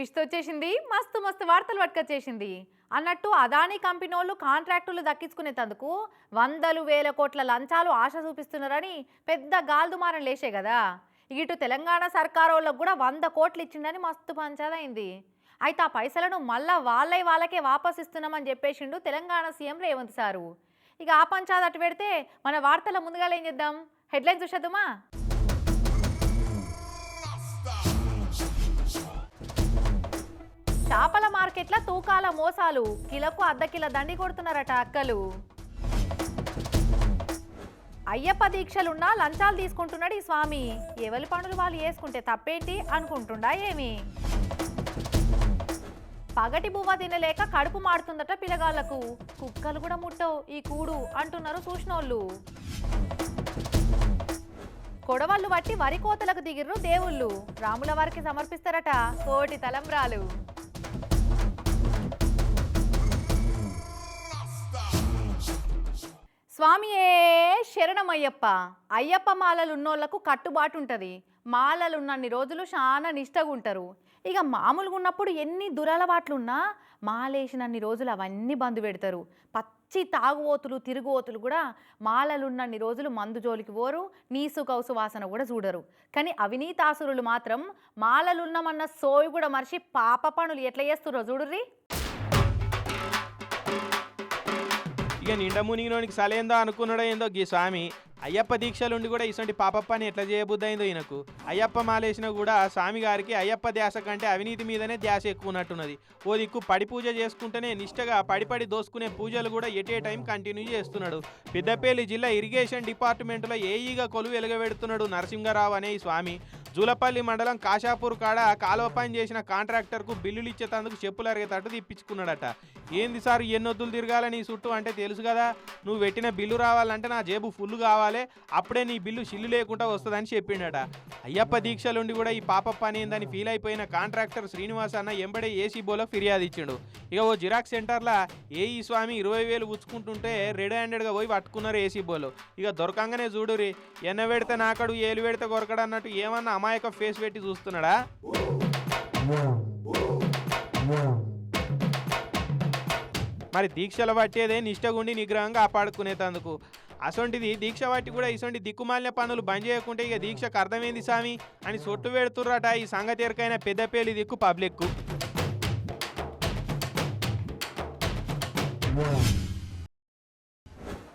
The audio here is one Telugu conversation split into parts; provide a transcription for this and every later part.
ట్విస్ట్ వచ్చేసింది మస్తు మస్తు వార్తలు పట్టుకొచ్చేసింది. అన్నట్టు అదానీ కంపెనీ వాళ్ళు కాంట్రాక్టులు దక్కించుకునేందుకు వందలు వేల కోట్ల లంచాలు ఆశ చూపిస్తున్నారని పెద్ద గాల్దుమారం లేచే కదా. ఇటు తెలంగాణ సర్కార్ వాళ్ళకు కూడా వంద కోట్లు ఇచ్చిందని మస్తు పంచాదైంది. అయితే ఆ పైసలను మళ్ళా వాళ్ళై వాళ్ళకే వాపస్ ఇస్తున్నామని చెప్పేసిండు తెలంగాణ సీఎం రేవంత్ సారు. ఇక ఆ పంచాదట్టు పెడితే మన వార్తల ముందుగా ఏం చేద్దాం? హెడ్లైన్ చూసేద్దామా? చేపల మార్కెట్ల తూకాల మోసాలు. కిలకు అర్ధ కిలో దండి కొడుతున్నారట అక్కలు. అయ్యప్ప దీక్షలున్నా లంచాలు తీసుకుంటున్నాడు ఈ స్వామి. ఎవరి పనులు వాళ్ళు వేసుకుంటే తప్పేంటి అనుకుంటుండా ఏమి? పగటి బువ్వ తినలేక కడుపు మాడుతుందట పిల్లగాళ్ళకు. కుక్కలు కూడా ముట్టవు. ఈ కూడు అంటున్నారు చూసినోళ్ళు. కొడవళ్ళు బట్టి వరి కోతలకు దిగిర్రు దేవుళ్ళు. రాముల వారికి సమర్పిస్తారట కోటి తలంబ్రాలు. స్వామియే శరణమయ్యప్ప. అయ్యప్ప మాలలు ఉన్నోళ్ళకు కట్టుబాటు ఉంటుంది మాలలు ఉన్నన్ని రోజులు చాలా నిష్టగా ఉంటారు ఇక మామూలుగా ఉన్నప్పుడు ఎన్ని దురలవాట్లున్నా మాలేసినన్ని రోజులు అవన్నీ బంద్ పెడతారు. పచ్చి తాగుబోతులు తిరుగుబోతులు కూడా మాలలున్నన్ని రోజులు మందు జోలికి పోరు నీసు కౌసు వాసన కూడా చూడరు. కానీ అవినీతాసురులు మాత్రం మాలలున్నమన్న సోయి కూడా మరిచి పాప పనులు ఎట్లా చేస్తుర్రో చూడుర్రీ. ఇక నిండా మునిగినోనికి సలేందో అనుకున్నాడో ఏందో గీ స్వామి. అయ్యప్ప దీక్షలుండి కూడా ఇటువంటి పాపప్పని ఎట్లా చేయబుద్దైందో ఈయనకు. అయ్యప్ప మాలేసినా కూడా స్వామి గారికి అయ్యప్ప ధ్యాస కంటే అవినీతి మీదనే ధ్యాస ఎక్కువన్నట్టున్నది. ఓ దిక్కు పడి పూజ చేసుకుంటేనే నిష్టగా పడిపడి దోసుకునే పూజలు కూడా ఎటే టైం కంటిన్యూ చేస్తున్నాడు. పెద్దపల్లి జిల్లా ఇరిగేషన్ డిపార్ట్మెంట్లో ఏఈగా కొలువు వెలుగబెడుతున్నాడు నరసింహరావు అనే ఈ స్వామి. జూలపల్లి మండలం కాషాపూర్ కాడ కాలువ పని చేసిన కాంట్రాక్టర్కు బిల్లులు ఇచ్చేటందుకు చెప్పులు అరిగేటట్టు తిప్పించుకున్నాడట. ఏంది సార్ ఎన్నొద్దులు తిరగాలని నీ చుట్టూ అంటే తెలుసు కదా. నువ్వు పెట్టిన బిల్లు రావాలంటే నా జేబు ఫుల్ కావాలి. అప్పుడే నీ బిల్లు సిల్లు లేకుండా వస్తుందని చెప్పిండట. అయ్యప్ప దీక్షలుండి కూడా ఈ పాప పని ఏందని ఫీల్ అయిపోయిన కాంట్రాక్టర్ శ్రీనివాస్ అన్న ఎంబడే ఏసీ బోలో ఫిర్యాదు ఇచ్చిండు. ఇక ఓ జిరాక్స్ సెంటర్లో ఏఈ స్వామి ఇరవై వేలు ఉచ్చుకుంటుంటే రెడ్ హ్యాండెడ్గా పోయి పట్టుకున్నారు ఏసీ బోలు. ఇక దొరకంగానే చూడురి ఎన్న పెడితే నాకడు ఏలు పెడితే కొరకడు అన్నట్టు ఏమన్నా అమాయక ఫేస్ పెట్టి చూస్తున్నాడా? మరి దీక్షలు పట్టేదే నిష్టగుండి నిగ్రహంగా కాపాడుకునేటందుకు అసొంటిది దీక్ష పట్టి కూడా ఇసొంటి దిక్కుమాలిన పనులు బంద్ చేయకుంటే ఇక దీక్షకు అర్థమైంది సామి అని సొట్టు పెడుతుర్రట ఈ సంగతి ఎరకైన పెద్దపేలి దిక్కు పబ్లిక్కు.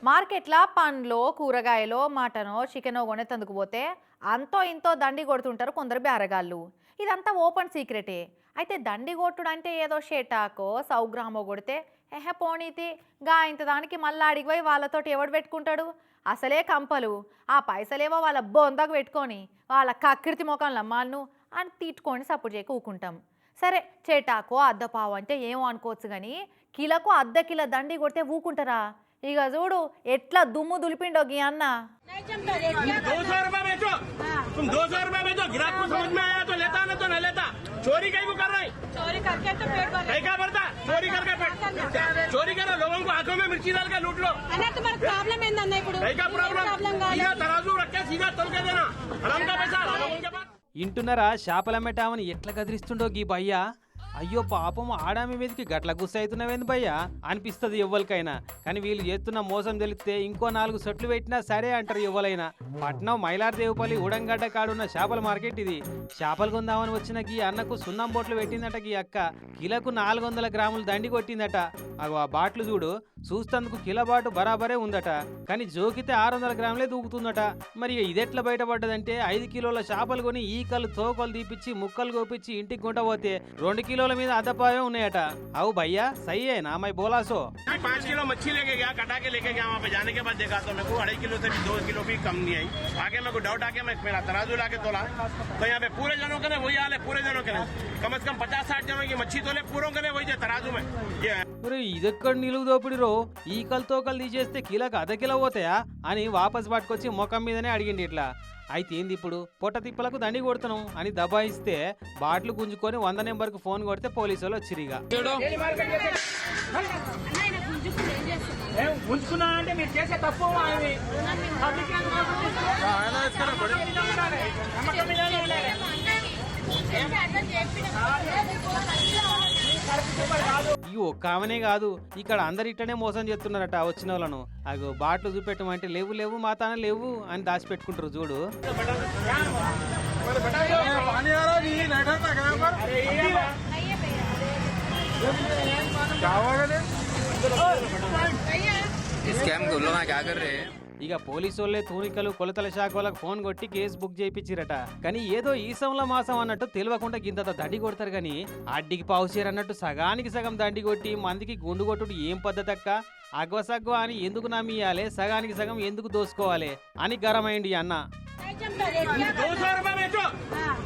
మార్కెట్ల పండ్లో కూరగాయలో మటనో చికెనో కొనేతందుకు పోతే అంతో ఇంతో దండి కొడుతుంటారు కొందరు బేరగాళ్ళు ఇదంతా ఓపెన్ సీక్రెటే. అయితే దండి కొట్టుడు అంటే ఏదో షేటాకో సౌగ్రామో కొడితే ఎహె పోనీతి గా ఇంత దానికి మళ్ళీ అడిగిపోయి వాళ్ళతోటి ఎవడు పెట్టుకుంటాడు? అసలే కంపలు. ఆ పైసలేవో వాళ్ళ బొందకు పెట్టుకొని వాళ్ళ కక్కిర్తి ముఖంలో అమ్మాను అని తిట్టుకొని సపోర్ట్ చేయక ఊకుంటాం సరే చేటాకో అద్దపావు అంటే ఏమో అనుకోవచ్చు కానీ కిలకు అర్ధ కిలో దండి కొడితే ఊకుంటారా ఇక చూడు ఎట్లా దుమ్ము దులిపిండో గీ అన్న दो सौ रुपए बेचो तुम दो सौ रुपए बेचो ग्राहक को समझ में आया तो लेता ना तो न लेता चोरी कहीं को कर रहे चोरी करके तो पेट भर कहीं क्या भरता चोरी करके पेट चोरी करो लोगों को आंखों में मिर्ची डाल के लूट लो అన్న तुम्हारा ప్రాబ్లం ఏందన్న ఇప్పుడు कहीं का ప్రాబ్లం प्रॉब्लम కాదు सीधा तराजू रख के सीधा तल के देना हराम का पैसा लोगों के पास ఇంటున్నారా చేపలమ్మటామని ఎట్లా కదిలిస్తుండో గీ భయ్యా అయ్యో పాపం ఆడామి మీదకి గట్ల గుస్స అవుతున్నావేంది అనిపిస్తుంది ఎవ్వరికైనా. కానీ వీళ్ళు చేస్తున్న మోసం తెలిస్తే ఇంకో నాలుగు సెట్లు పెట్టినా సరే అంటారు ఎవ్వలైనా. పట్నం మైలార్దేవుపల్లి ఉడంగడ్డ కాడున్న చేపల మార్కెట్ ఇది. చేపలు కొందామని వచ్చిన గీ అన్నకు సున్నం బొట్లు పెట్టిందట గీ అక్క. కిలకు నాలుగు వందల గ్రాములు దండి కొట్టిందట. అగో ఆ బాట్లు చూడు చూస్తందుకు కిలో బాటు బరాబరే ఉందట. కానీ జోకితే ఆరు వందల గ్రాములే దూకుతుందట. మరి ఇదెట్లా బయటపడ్డదంటే ఐదు కిలోల చేపలు కొని ఈకలు తోకలు తీపిచ్చి ముక్కలు కోపించి ఇంటికి గుంట పోతే రెండు కిలోల మీద అద్దపాయం ఉన్నాయట అవు భయ్యా సయ్యే నా మై బోలాసో मैं पाँच किलो मच्छी लेके गया कटा के लेके गया वहाँ पे जाने के बाद देखा तो मेरे को अढ़ाई किलो से भी दो किलो भी कम नहीं आई आगे मेरे को डाउट आके मैं मेरा तराजू लाके तोला तो यहाँ पे पूरे जनों के ने वही हाल है पूरे जनों के ने कम से कम पचास साठ जनों की मच्छी तोले पूरों के ने वही है तराजू में ये है మరి ఇదెక్కడ నిలువు దోపిడిరో ఈకలు తోకలు తీసేస్తే కిలోకి అర్ధ కిలో పోతాయా అని వాపస్ పట్టుకొచ్చి ముఖం మీదనే అడిగిండి ఇట్లా అయితే ఏంది ఇప్పుడు? పొట్ట తిప్పలకు దండి కొడుతున్నాం అని దబాయిస్తే బాట్లు గుంజుకొని వంద నెంబర్కి ఫోన్ కొడితే పోలీసు వాళ్ళు వచ్చిరిగా ఉంచుకున్నా అంటే ఈ ఒక్క ఆమెనే కాదు ఇక్కడ అందరు ఇట్టనే మోసం చేస్తున్నారట వచ్చిన వాళ్ళను అగో బాట్లు చూపెట్టమంటే లేవు లేవు మా తాన లేవు అని దాచిపెట్టుకుంటారు చూడు स्कैम को लोग क्या कर रहे हैं ఇక పోలీసు వాళ్ళే తూనికలు కొలతల శాఖ వాళ్ళకి ఫోన్ కొట్టి కేసు బుక్ చేయించిరట కానీ ఏదో ఈసంలో మాసం అన్నట్టు తెలియకుండా గింత దండి కొడతారు కానీ అడ్డికి పావుసేరు అన్నట్టు సగానికి సగం దండి కొట్టి మందికి గుండు కొట్టుడు ఏం పద్ధతి అక్క అగ్వ సగ్వ అని ఎందుకు నమ్మియాలి సగానికి సగం ఎందుకు దోసుకోవాలి అని గరమైంది ఈ అన్న दो सौ रुपए बेचो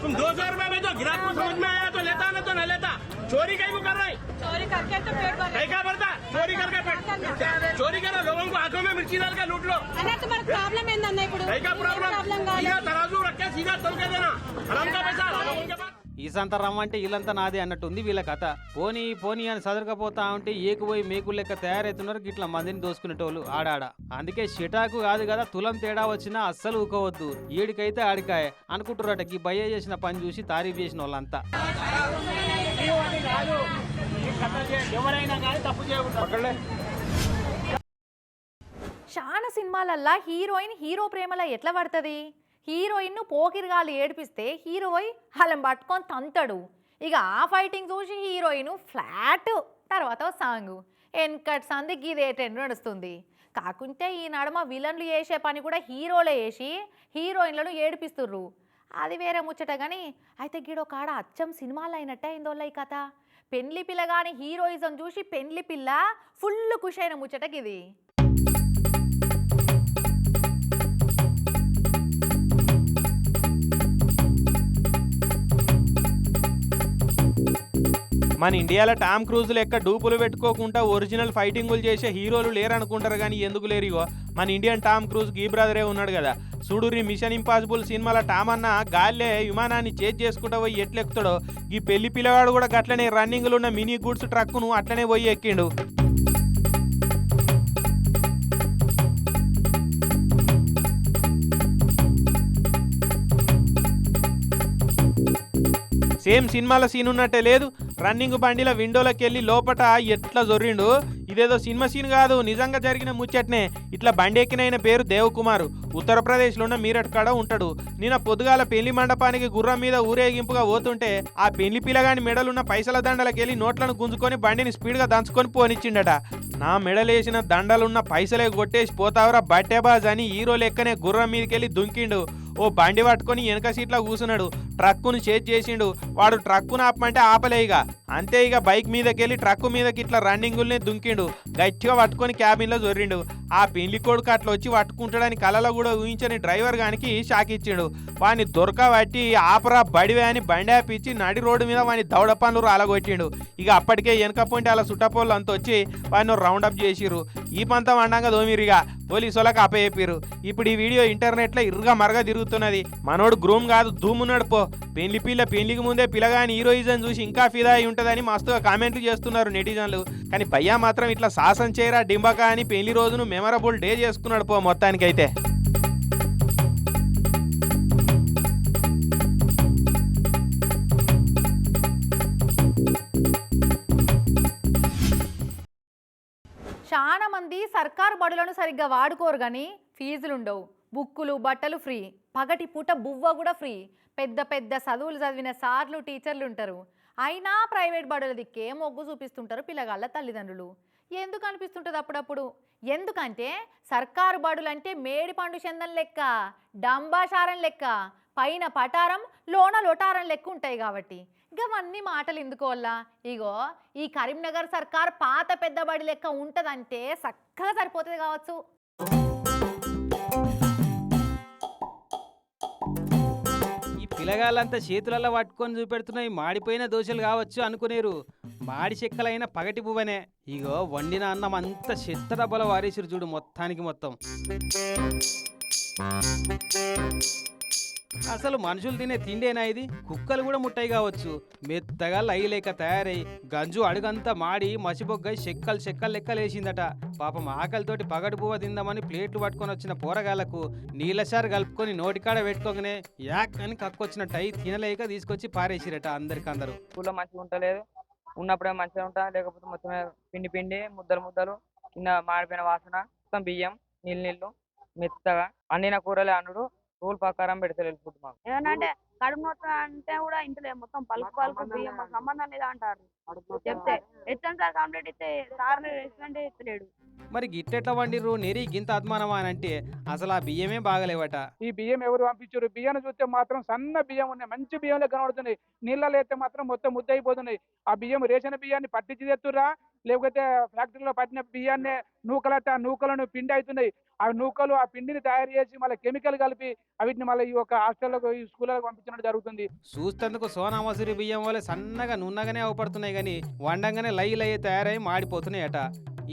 तुम दो सौ रुपए बेचो ग्राहक को समझ में आया तो लेता ना तो न लेता चोरी कहीं को कर रहा है चोरी करके तो पेट भर कहीं का भरता चोरी करके पेट चोरी करो लोगों को आंखों में मिर्ची डाल के लूट लो అన్న మరి ప్రాబ్లం ఏందన్న ఇప్పుడు कहीं का ప్రాబ్లం प्रॉब्लम కాదు सीधा तराजू रख के सीधा तल के देना हराम का पैसा लोगों के पास ఈ సంత రమ్మంటే ఇల్లంతా నాదే అన్నట్టుంది వీళ్ళ కథ పోనీ పోనీ అని సదరకపోతా ఉంటే ఏకుపోయి మేకులు లెక్క తయారవుతున్నారు గిట్ల మందిని దోసుకునేటోళ్ళు ఆడాడ అందుకే షిటాకు కాదు కదా తులం తేడా వచ్చినా అస్సలు ఊకోవద్దు ఏడికైతే ఆడికాయ అనుకుంటున్నారట ఈ భయ్య చేసిన పని చూసి తారీఫ్ చేసిన వాళ్ళంతా చాలా సినిమాలల్లా హీరోయిన్ హీరో ప్రేమలో ఎట్లా పడుతుంది? హీరోయిన్ను పోకిరిగాలు ఏడిపిస్తే హీరో హలం పట్టుకొని తంతాడు. ఇక ఆ ఫైటింగ్ చూసి హీరోయిన్ ఫ్లాట్ తర్వాత సాంగ్. వెనకటి సంది ఇదే ట్రెండ్ నడుస్తుంది. కాకుంటే ఈ నడమ విలన్లు వేసే పని కూడా హీరోలే వేసి హీరోయిన్లను ఏడిపిస్తుర్రు. అది వేరే ముచ్చట కానీ అయితే గీడో కాడ అచ్చం సినిమాలు అయినట్టే అయిందోళ్ళ ఈ కథ. పెళ్ళి పిల్ల కానీ హీరోయిజం చూసి పెళ్ళి పిల్ల ఫుల్ ఖుషి అయిన ముచ్చటకి ఇది మన ఇండియాలో టామ్ క్రూజ్ లెక్క డూపులు పెట్టుకోకుండా ఒరిజినల్ ఫైటింగులు చేసే హీరోలు లేరనుకుంటారు కానీ ఎందుకు లేరు మన ఇండియన్ టామ్ క్రూజ్ గీ బ్రదరే ఉన్నాడు కదా. చూడురి మిషన్ ఇంపాసిబుల్ సినిమాలో టామ్ అన్న గాల్లే విమానాన్ని చేజ్ చేసుకుంటా పోయి ఎట్లెక్కుతాడో? ఈ పెళ్ళి పిల్లవాడు కూడా గట్లనే రన్నింగ్లు ఉన్న మినీ గూడ్స్ ట్రక్కును అట్లనే పోయి ఎక్కిండు. సేమ్ సినిమాల సీన్ ఉన్నట్టే లేదు. రన్నింగ్ బండిల విండోలోకి వెళ్ళి లోపట ఎట్లా జొర్రిండు? ఇదేదో సినిమా సీన్ కాదు నిజంగా జరిగిన ముచ్చట్నే. ఇట్లా బండి ఎక్కినైన పేరు దేవకుమారు. ఉత్తరప్రదేశ్లో ఉన్న మీరట్ కాడ ఉంటాడు. నిన్న పొద్దుగాల పెళ్ళి మండపానికి గుర్రం మీద ఊరేగింపుగా పోతుంటే ఆ పెళ్ళి పిల్లగాని మెడలున్న పైసల దండలకి వెళ్ళి నోట్లను గుంజుకొని బండిని స్పీడ్గా దంచుకొని పోనిచ్చిండట. నా మెడలేసిన దండలున్న పైసలే కొట్టేసి పోతావురా బట్టేబాజ్ అని హీరో లెక్కనే గుర్రం మీదకెళ్ళి దుంకిండు. ఓ బండి పట్టుకొని వెనక సీట్లో కూసున్నాడు ట్రక్కును చేజ్ చేసిండు. వాడు ట్రక్కును ఆపమంటే ఆపలేయిగా అంతే ఇక బైక్ మీదకెళ్ళి ట్రక్కు మీదకి ఇట్లా రన్నింగుల్నే దుంకిండు. గట్టిగా పట్టుకొని క్యాబిన్లో జొర్రిండు ఆ పెళ్ళి కొడుకు అట్లా వచ్చి పట్టుకుంటాడని కలలో కూడా ఊహించని డ్రైవర్ గానికి షాక్ ఇచ్చిండు. వాని దొరకబట్టి ఆపరా బడివే అని బండి ఆపిచ్చి నడి రోడ్డు మీద వాని దౌడ పనులు రాలగొట్టిండు. ఇక అప్పటికే వెనక పొంటి అలా సుట్టపోళ్ళు అంత వచ్చి వాడిని రౌండప్ చేసిరు ఈ పంతం అండంగా దోమిరిగా. పోలీసులకు అప్పచెప్పిర్రు. ఇప్పుడు ఈ వీడియో ఇంటర్నెట్లో ఇరుగా మరగా తిరుగుతున్నది. మనోడు గ్రూమ్ కాదు దూమున్నాడు పో. పెళ్ళి పిల్ల పెళ్ళికి ముందే పిల్లగాని హీరోయిజం చూసి ఇంకా ఫిదా అయి ఉంటుందని మస్తుగా కామెంట్లు చేస్తున్నారు నెటిజన్లు. కానీ భయ్యా మాత్రం ఇట్లా సాహసం చేయరా డింబక అని పెళ్ళి రోజును మెమరబుల్ డే చేసుకున్నాడు పో మొత్తానికైతే. చాలా మంది సర్కారు బడులను సరిగ్గా వాడుకోరు కానీ ఫీజులు ఉండవు బుక్కులు బట్టలు ఫ్రీ. పగటి పూట బువ్వ కూడా ఫ్రీ. పెద్ద పెద్ద చదువులు చదివిన సార్లు టీచర్లు ఉంటారు అయినా ప్రైవేట్ బడుల దిక్కే మొగ్గు చూపిస్తుంటారు పిల్లగాళ్ళ తల్లిదండ్రులు. ఎందుకు అనిపిస్తుంటుంది అప్పుడప్పుడు? ఎందుకంటే సర్కారు బడులంటే మేడి పండు చందం లెక్క డంబాషారం లెక్క పైన పటారం లోన లొటారం లెక్క ఉంటాయి కాబట్టి. ఇవన్నీ మాటలు ఎందుకోవాలా ఇగో ఈ కరీంనగర్ సర్కార్ పాత పెద్దబడి లెక్క ఉంటదంటే చక్కగా సరిపోతుంది కావచ్చు. ఈ పిల్లగాళ్ళంతా చేతులలో పట్టుకొని చూపెడుతున్నాయి మాడిపోయిన దోశలు కావచ్చు అనుకునేరు. మాడి చెక్కలైన పగటి పువ్వనే ఇగో వండిన అన్నం అంత చెత్త డబ్బల వారేసిరు చూడు మొత్తానికి మొత్తం. అసలు మనుషులు తినే తిండేనా ఇది? కుక్కలు కూడా ముట్టాయి కావచ్చు. మెత్తగా లై లేక తయారై గంజు అడుగంతా మాడి మసిబొగ్గై చెక్కలు చెక్కలు లెక్కలేసిందట పాపం ఆకలితోటి పగడుపువ తిందామని ప్లేట్లు పట్టుకొని వచ్చిన పోరగాళ్ళకు నీళ్ళసారు కలుపుకొని నోటికాడ పెట్టుకోగానే యాక్ అని కక్కొచ్చినట్టు టై తినలేక తీసుకొచ్చి పారేసిరట అందరికందరూ. స్కూల్లో మంచిగా ఉంటలేదు ఉన్నప్పుడే మంచిగా ఉంటా లేకపోతే మొత్తం పిండి పిండి ముద్దలు ముద్దలు కింద మాడిపోయిన వాసన మొత్తం బియ్యం నీళ్ళు నీళ్ళు మెత్తగా. అండిన కూరలే అనుడు రూల్ ప్రకారం పెడతలేదు ఫుడ్ మాకు ఏమన్నా అంటే కడుపు నొప్పి అంటే కూడా ఇంట్లో మొత్తం పలుకు పలుకు బియ్యం మాకు సంబంధం లేదా అంటారు. చెప్తే ఎత్తాను సార్ కంప్లీట్ ఇస్తే సార్ రెస్టారెంట్ ఎత్తలేడు మరి గిట్టెట్లా వండిర్రు? నెరి గింత అద్మానమా అని అంటే అసలు ఆ బియ్యమే బాగలేవట. ఈ బియ్యం ఎవరు పంపించారు? బియ్యాన్ని చూస్తే మాత్రం సన్న బియ్యం ఉన్నాయి. మంచి బియ్యంలో కనబడుతున్నాయి. నీళ్ళలో అయితే మాత్రం మొత్తం ముద్ద అయిపోతున్నాయి. ఆ బియ్యం రేషన్ బియ్యాన్ని పట్టించి తెస్తురా లేకపోతే ఫ్యాక్టరీలో పట్టిన బియ్యాన్ని నూకలట ఆ నూకలను పిండి అవుతున్నాయి ఆ నూకలు ఆ పిండిని తయారు చేసి మళ్ళీ కెమికల్ కలిపి వీటిని మళ్ళీ ఈ యొక్క హాస్టల్లకు ఈ స్కూళ్ళకు పంపించడం జరుగుతుంది. చూస్తందుకు సోనా మసూరి బియ్యం వల్ల సన్నగా నున్నగానే అవపడుతున్నాయి కానీ వండంగానే లై లై తయారై మాడిపోతున్నాయట.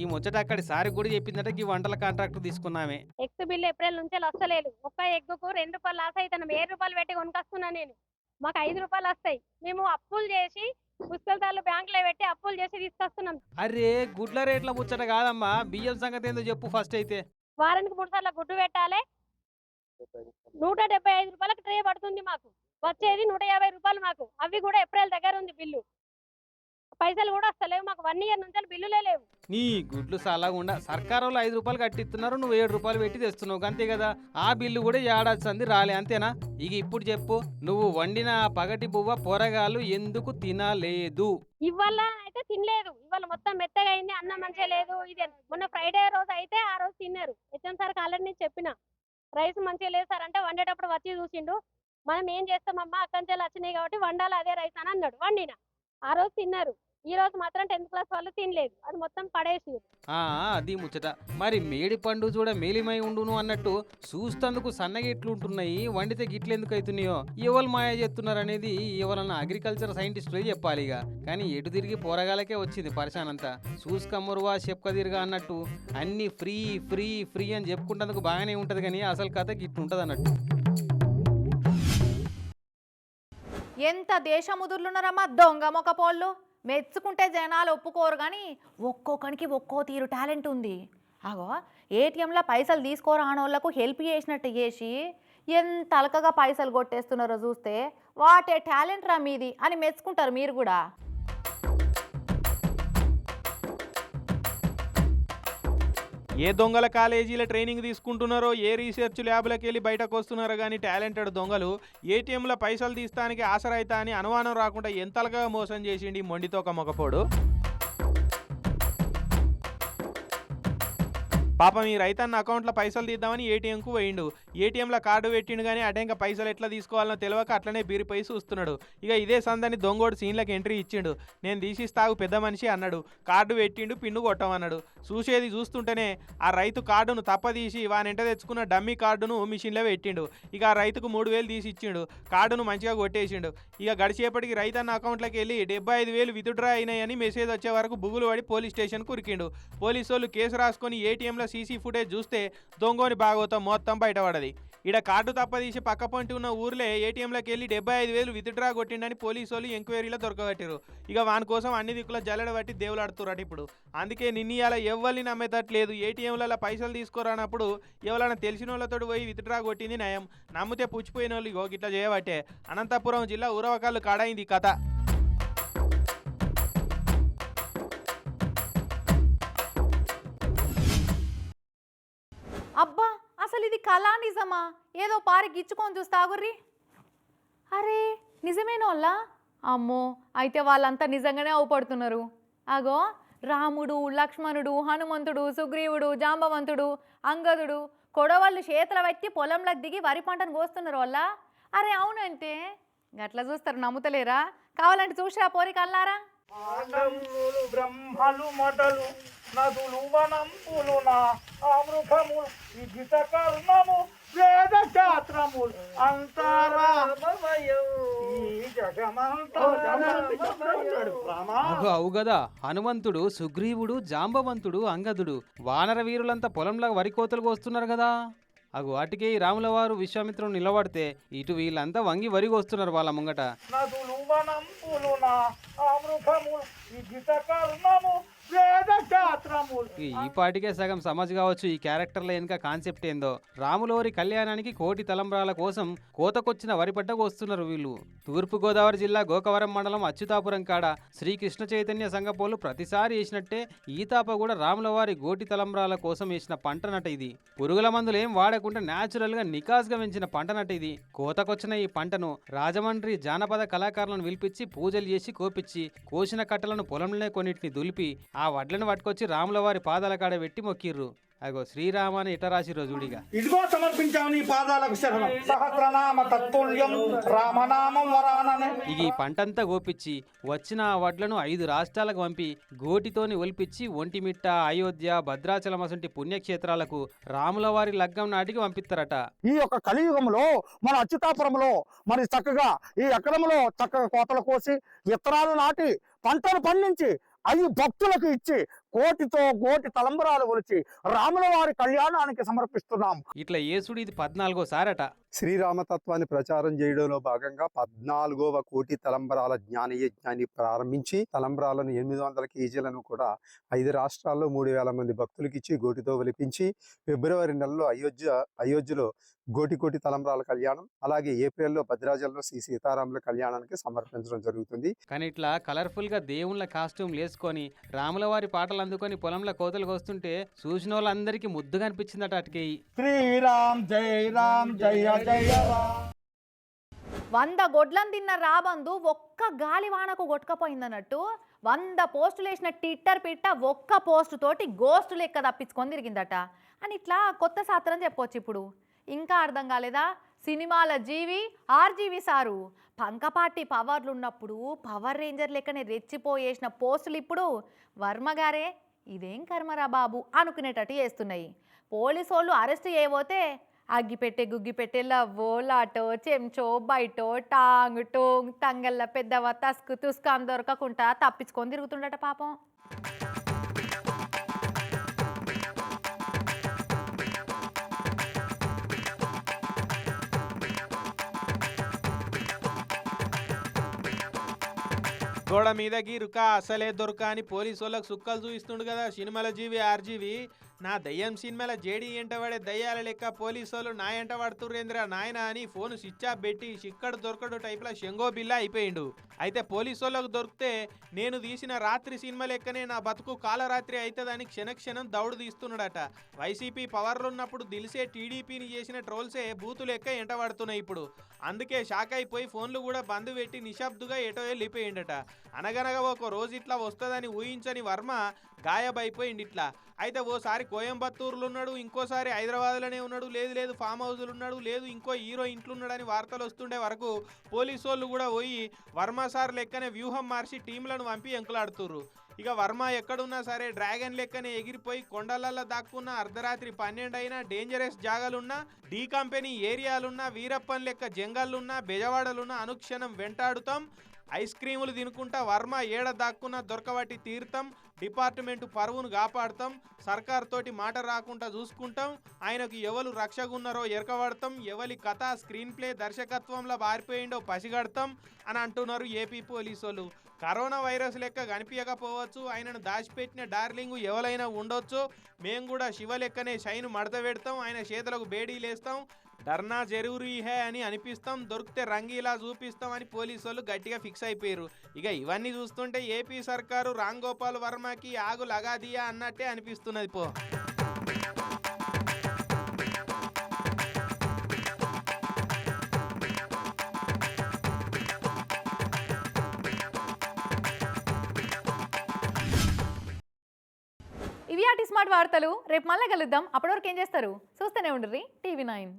ఈ ముచ్చట అక్కడి సారి కూడా చెప్పిందట ఈ వంటల కాంట్రాక్ట్ తీసుకున్నామే. ఎగ్స్ బిల్ ఏప్రిల్ నుంచి వస్తలేదు ఒక్క ఎగ్గుకు రెండు రూపాయలు లాస్ అవుతాను వెయ్యి రూపాయలు పెట్టి కొనుకొస్తున్నా నేను. మాకు ఐదు రూపాయలు వస్తాయి మేము అప్పులు చేసి పుస్తకాలు బ్యాంకులో పెట్టి అప్పులు చేసి తీసుకొస్తున్నాం. అరే గుడ్ల రేట్ల ముచ్చట కాదమ్మా. బియ్యం సంగతి ఏందో చెప్పు ఫస్ట్ అయితే. వారానికి మూడు సార్లు గుడ్డు పెట్టాలి. నూట డెబ్బై ఐదు రూపాయలకు ట్రే పడుతుంది మాకు. వచ్చేది నూట యాభై రూపాయలు మాకు. అవి కూడా ఏప్రిల్ దగ్గర ఉంది బిల్లు. పైసలు కూడా వస్తలేవు మాకు. వన్ ఇయర్ నుంచి బిల్లులే లేవు. నీ గుడ్లు సలాగుండా సర్కారు వాళ్ళు ఐదు రూపాయలు కట్టిస్తున్నారు నువ్వు ఏడు రూపాయలు పెట్టి తెస్తున్నావు. అంతే కదా? ఆ బిల్లు కూడా ఏడాది సంది రాలే అంతేనా? ఇక ఇప్పుడు చెప్పు నువ్వు వండిన పగటి బువ్వ పొరగాలు ఎందుకు తినలేదు? ఇవాళ అయితే తినలేదు. ఇవాళ మొత్తం మెత్తగా అయింది అన్నం మంచిగా లేదు ఇది మొన్న ఫ్రైడే రోజు అయితే ఆ రోజు తిన్నారు. హెచ్ఎం సార్ నేను చెప్పిన. రైస్ మంచిగా లేదు సార్ అంటే వండేటప్పుడు వచ్చి చూసిండు. మనం ఏం చేస్తామమ్మా అక్కడి నుంచి వచ్చినాయి కాబట్టి వండాలి అదే రైస్ అని అన్నాడు. వండిన. ఆ రోజు తిన్నారు. ఈ రోజు మాత్రం టెన్త్ క్లాస్ వాళ్ళు తినలేదు. అది మొత్తం పడేసి ఆ అది ముచ్చట. మరి మేడి పండు చూడ మేలిమై ఉండును అన్నట్టు చూస్తందుకు సన్నగా ఎట్లుంటున్నాయి వండితే గిట్లు ఎందుకు అవుతున్నాయో ఎవరు మాయ చేస్తున్నారు అనేది ఎవరన్నా అగ్రికల్చర్ సైంటిస్టులే చెప్పాలి ఇక. కానీ ఎటు తిరిగి పోరగాలకే వచ్చింది పరిశానంతా. చూసుకమ్మరువా చెప్పక అన్నట్టు అన్ని ఫ్రీ ఫ్రీ ఫ్రీ అని చెప్పుకుంటందుకు బాగానే ఉంటది కానీ అసలు కథ గిట్లుంటది అన్నట్టు ఎంత దేశముదుర్లున్నారమ్మా? దొంగ మొకపోళ్ళు మెచ్చుకుంటే జనాలు ఒప్పుకోరు కానీ ఒక్కొక్కనికి ఒక్కో తీరు టాలెంట్ ఉంది. అగో ఏటీఎంలో పైసలు తీసుకోరానోళ్ళకు హెల్ప్ చేసినట్టు చేసి ఎంత అలకగా పైసలు కొట్టేస్తున్నారో చూస్తే వాటే టాలెంట్ రా మీది అని మెచ్చుకుంటారు మీరు కూడా. ఏ దొంగల కాలేజీల ట్రైనింగ్ తీసుకుంటున్నారో ఏ రీసెర్చ్ ల్యాబ్లకు వెళ్ళి బయటకు వస్తున్నారో కానీ టాలెంటెడ్ దొంగలు ఏటీఎంల పైసలు తీస్తానికి ఆసరైతా అని అనుమానం రాకుండా ఎంతలుగా మోసం చేసిండి మొండితో ఒక మొగపోడు? పాపం ఈ రైతన్న అకౌంట్లో పైసలు తీద్దామని ఏటీఎంకు పోయిండు. ఏటీఎంలో కార్డు పెట్టిండు కానీ అటెంక పైసలు ఎట్లా తీసుకోవాలనో తెలియక అట్లనే బీరిపోయి చూస్తున్నాడు. ఇక ఇదే సందని దొంగోడు సీన్లకు ఎంట్రీ ఇచ్చిండు. నేను తీసిస్తాగు పెద్ద మనిషి అన్నాడు. కార్డు పెట్టిండు పిన్ను కొట్టమన్నాడు. చూసేది చూస్తుంటేనే ఆ రైతు కార్డును తప్పదీసి వానెంట తెచ్చుకున్న డమ్మీ కార్డును మిషన్లో పెట్టిండు. ఇక ఆ రైతుకు మూడు వేలు తీసి ఇచ్చిండు. కార్డును మంచిగా కొట్టేసిండు. ఇక గడిచేపటికి రైతన్న అకౌంట్లోకి వెళ్ళి డెబ్బై ఐదు వేలు విత్డ్రా అయినాయని మెసేజ్ వచ్చే వరకు బుగులు పడి పోలీస్ స్టేషన్ కురికిండు పోలీసు వాళ్ళు కేసు రాసుకొని ఏటీఎంలో సీసీ ఫుటేజ్ చూస్తే దొంగోని భాగవతం మొత్తం బయటపడది. ఈడ కార్డు తప్పదీసి పక్క పొంటి ఉన్న ఊర్లే ఏటీఎంలోకి వెళ్ళి డెబ్బై ఐదు వేలు విత్డ్రా కొట్టిండని పోలీసు వాళ్ళు ఎంక్వైరీలో దొరకబట్టారు ఇక వాని కోసం అన్ని దిక్కుల జల్లెడ బట్టి దేవులాడుతున్నారు ఇప్పుడు. అందుకే నిన్నీయాల ఎవరిని నమ్మేటట్లేదు ఏటీఎంలలో పైసలు తీసుకోరానప్పుడు ఎవరైనా తెలిసిన వాళ్ళతో పోయి విత్డ్రా కొట్టింది నయం. నమ్మితే పుచ్చిపోయిన వాళ్ళు ఇగో గిట్లా చేయబట్టే. అనంతపురం జిల్లా ఉరవకాళ్ళు కాడైంది కథ. కళా నిజమా ఏదో పారి గిచ్చుకొని చూస్తాగుర్రి అరే నిజమేనోళ్ళా? అమ్మో అయితే వాళ్ళంతా నిజంగానే అవపడుతున్నారు. అగో రాముడు లక్ష్మణుడు హనుమంతుడు సుగ్రీవుడు జాంబవంతుడు అంగదుడు కొడవళ్ళు చేతుల పెట్టి పొలంలోకి దిగి వరి పంటను కోస్తున్నారు వల్ల అరే అవునంటే? గట్లా చూస్తారు నమ్ముతలేరా? కావాలంటే చూసిరా పోరికల్లారా పాండవులు బ్రహ్మలు మొదలు నదులు వనంపులు నా అమృతము విధిత కర్మము వేద శాస్త్రములు అవు కదా హనుమంతుడు సుగ్రీవుడు జాంబవంతుడు అంగదుడు. వానర వీరులంతా పొలంలో వరి కోతలు కోస్తున్నారు కదా అగు వాటికి ఈ రాముల వారు విశ్వామిత్రుడు నిలబడితే ఇటు వీళ్ళంతా వంగి వరిగి వస్తున్నారు వాళ్ళ ముంగట. ఈ పాటికే సగం సమాజ్ కావచ్చు ఈ క్యారెక్టర్ల వెనుక కాన్సెప్ట్ ఏందో? రాములవారి కళ్యాణానికి కోటి తలంబ్రాల కోసం కోతకొచ్చిన వరిపడ్డ వస్తున్నారు వీళ్ళు. తూర్పు గోదావరి జిల్లా గోకవరం మండలం అచ్యుతాపురం కాడ శ్రీకృష్ణ చైతన్య సంఘపోలు ప్రతిసారి వేసినట్టే ఈతాప కూడా రాములవారి గోటి తలంబ్రాల కోసం వేసిన పంటనట ఇది. పురుగుల మందులు ఏం వాడకుండా న్యాచురల్గా నికాస్గా పెంచిన పంటనట ఇది. కోతకొచ్చిన ఈ పంటను రాజమండ్రి జానపద కళాకారులను పిలిపించి పూజలు చేసి కోపించి కోసిన కట్టలను పొలంలోనే కొన్నిటిని దులిపి ఆ వడ్లను పట్టుకొచ్చి రాములవారి పాదాల కాడ పెట్టి మొక్కిర్రు. అగో శ్రీరామ అని ఇట రాసిరో చూడిగా ఇదిగో సమర్పించాము నీ పాదాలకు శరణం. సహస్రనామ తత్తుల్యం రామనామం వరాననే. ఇక ఈ పంటంతా గోపిచ్చి వచ్చిన ఆ వడ్లను ఐదు రాష్ట్రాలకు పంపి గోటితోని ఒలిపించి ఒంటిమిట్ట అయోధ్య భద్రాచలం అసంటి పుణ్యక్షేత్రాలకు రాములవారి లగ్గం నాటికి పంపిస్తారట ఈ యొక్క కలియుగంలో మన అచ్యుతాపురంలో మరి చక్కగా ఈ ఎకరంలో చక్కగా కోతలు కోసి విత్తనాలు నాటి పంటలు పండించి అవి భక్తులకు ఇచ్చి కోటితో కోటి తలంబరాలు ఒలిచి రాముల వారి కళ్యాణానికి సమర్పిస్తున్నాం. ఇట్లా యేసుడు ఇది పద్నాలుగో సారట. శ్రీరామతత్వాన్ని ప్రచారం చేయడంలో భాగంగా పద్నాలుగవ కోటి తలంబరాల జ్ఞాన యజ్ఞాన్ని ప్రారంభించి తలంబరాలను ఎనిమిది వందల కేజీలను కూడా ఐదు రాష్ట్రాల్లో మూడు వేల మంది భక్తులకు ఇచ్చి గోటితో ఒలిపించి ఫిబ్రవరి నెలలో అయోధ్య అయోధ్యలో గోటి కోటి తలంబరాల కళ్యాణం అలాగే ఏప్రిల్లో భద్రాచలంలో శ్రీ సీతారాముల కళ్యాణానికి సమర్పించడం జరుగుతుంది. కానీ ఇట్లా కలర్ఫుల్గా దేవుళ్ళ కాస్ట్యూమ్ వేసుకొని రాములవారి పాటలు అందుకొని పొలంలో కోతలకు వస్తుంటే చూసిన వాళ్ళందరికీ ముద్దుగా అనిపించిందట అటుకేయి శ్రీరామ్ జై రామ్ జయ జయ రామ్. వంద గొడ్లను తిన్న రాబందు ఒక్క గాలి వానకు కొట్టుకపోయిందన్నట్టు వంద పోస్టులు వేసిన టిట్టర్ పిట్ట ఒక్క పోస్టు తోటి గోస్టు లెక్క తప్పించుకొని తిరిగిందట. అని ఇట్లా కొత్త శాస్త్రం చెప్పొచ్చు ఇప్పుడు. ఇంకా అర్థం కాలేదా? సినిమాల జీవి ఆర్జీవి సారు. పంకపాటి పవర్లు ఉన్నప్పుడు పవర్ రేంజర్ లెక్కనే రెచ్చిపోయేసిన పోస్టులు ఇప్పుడు వర్మ గారే. ఇదేం కర్మరా బాబు? అనుకునేటట్టు చేస్తున్నాయి. పోలీసు వాళ్ళు అరెస్ట్ చేయబోతే అగ్గిపెట్టె గుగ్గిపెట్టె లవ్వో లాటో చెంచో బయటో టాంగ్ టోంగ్ తంగల్ల పెద్దవ తస్కు తుస్కాం దొరకకుండా తప్పించుకొని తిరుగుతుండట పాపం. గోడ మీదకి రుక అసలే దొరక అని పోలీసు వాళ్ళకి సుక్కలు చూపిస్తుండు కదా సినిమాల జీవి ఆర్జీవి. నా దయ్యం సినిమాల జేడీ ఎంట దయ్యాల లెక్క పోలీసోలు వాళ్ళు నా ఎంట పడుతుర్రేంద్ర నాయన అని ఫోన్ స్విచ్ ఆఫ్ పెట్టి చిక్కడు దొరకడు టైప్లో శంగో బిల్లా అయిపోయిండు. అయితే పోలీసోళ్ళకు దొరికితే నేను తీసిన రాత్రి సినిమా లెక్కనే నా బతుకు కాలరాత్రి అవుతుందని క్షణక్షణం దౌడు తీస్తున్నాడట. వైసీపీ పవర్లో ఉన్నప్పుడు దిలిసే టీడీపీని చేసిన ట్రోల్సే బూతు లెక్క ఎంట పడుతున్నాయి ఇప్పుడు. అందుకే షాక్ అయిపోయి ఫోన్లు కూడా బంద్ పెట్టి నిశ్శబ్దుగా ఎటో వెళ్ళిపోయిండట. అనగనగా ఒక రోజు ఇట్లా వస్తుందని ఊహించని వర్మ గాయబైపోయిండి ఇట్లా అయితే ఓసారి కోయంబత్తూరులో ఉన్నాడు ఇంకోసారి హైదరాబాద్లోనే ఉన్నాడు. లేదు లేదు ఫామ్ హౌస్లు ఉన్నాడు లేదు ఇంకో హీరో ఇంట్లో ఉన్నాడని వార్తలు వస్తుండే వరకు పోలీసు వాళ్ళు కూడా పోయి వర్మ సార్ లెక్కనే వ్యూహం మార్చి టీంలను పంపి ఎంకులాడుతుర్రు. ఇక వర్మ ఎక్కడున్నా సరే డ్రాగన్ లెక్కనే ఎగిరిపోయి కొండలల్లో దాక్కున్న అర్ధరాత్రి పన్నెండు అయినా డేంజరస్ జాగాలున్నా డీ కంపెనీ ఏరియాలున్నా వీరప్పన్ లెక్క జంగల్లున్నా బెజవాడలున్నా అనుక్షణం వెంటాడుతాం. ఐస్ క్రీములు తినుకుంటా వర్మ ఏడ దాక్కున్నా దొరకబట్టి తీర్థం డిపార్ట్మెంట్ పరువును కాపాడతాం సర్కార్ తోటి మాట రాకుండా చూసుకుంటాం ఆయనకు ఎవరు రక్షగున్నారో ఎరకబడతాం ఎవరి కథ స్క్రీన్ ప్లే దర్శకత్వంలో బారిపోయిండో పసిగడతాం అని అంటున్నారు ఏపీ పోలీసులు. కరోనా వైరస్ లెక్క కనిపించకపోవచ్చు ఆయనను దాచిపెట్టిన డార్లింగ్ ఎవరైనా ఉండొచ్చు మేము కూడా శివ లెక్కనే షైన్ మడత పెడతాం ఆయన చేతులకు బేడీలేస్తాం ధర్నా జరూరీ హే అని అనిపిస్తాం. దొరికితే రంగీలా చూపిస్తాం అని పోలీసు వాళ్ళు గట్టిగా ఫిక్స్ అయిపోయారు. ఇక ఇవన్నీ చూస్తుంటే ఏపీ సర్కారు రామ్ గోపాల్ వర్మకి ఆగు లగాదియా అన్నట్టే అనిపిస్తున్నది పో. ఇవి ఆటి స్మార్ట్ వార్తలు. రేపు మళ్ళీ కలుద్దాం. అప్పటివరకు ఏం చేస్తారు? చూస్తూనే ఉండ్రి టీవీ నైన్.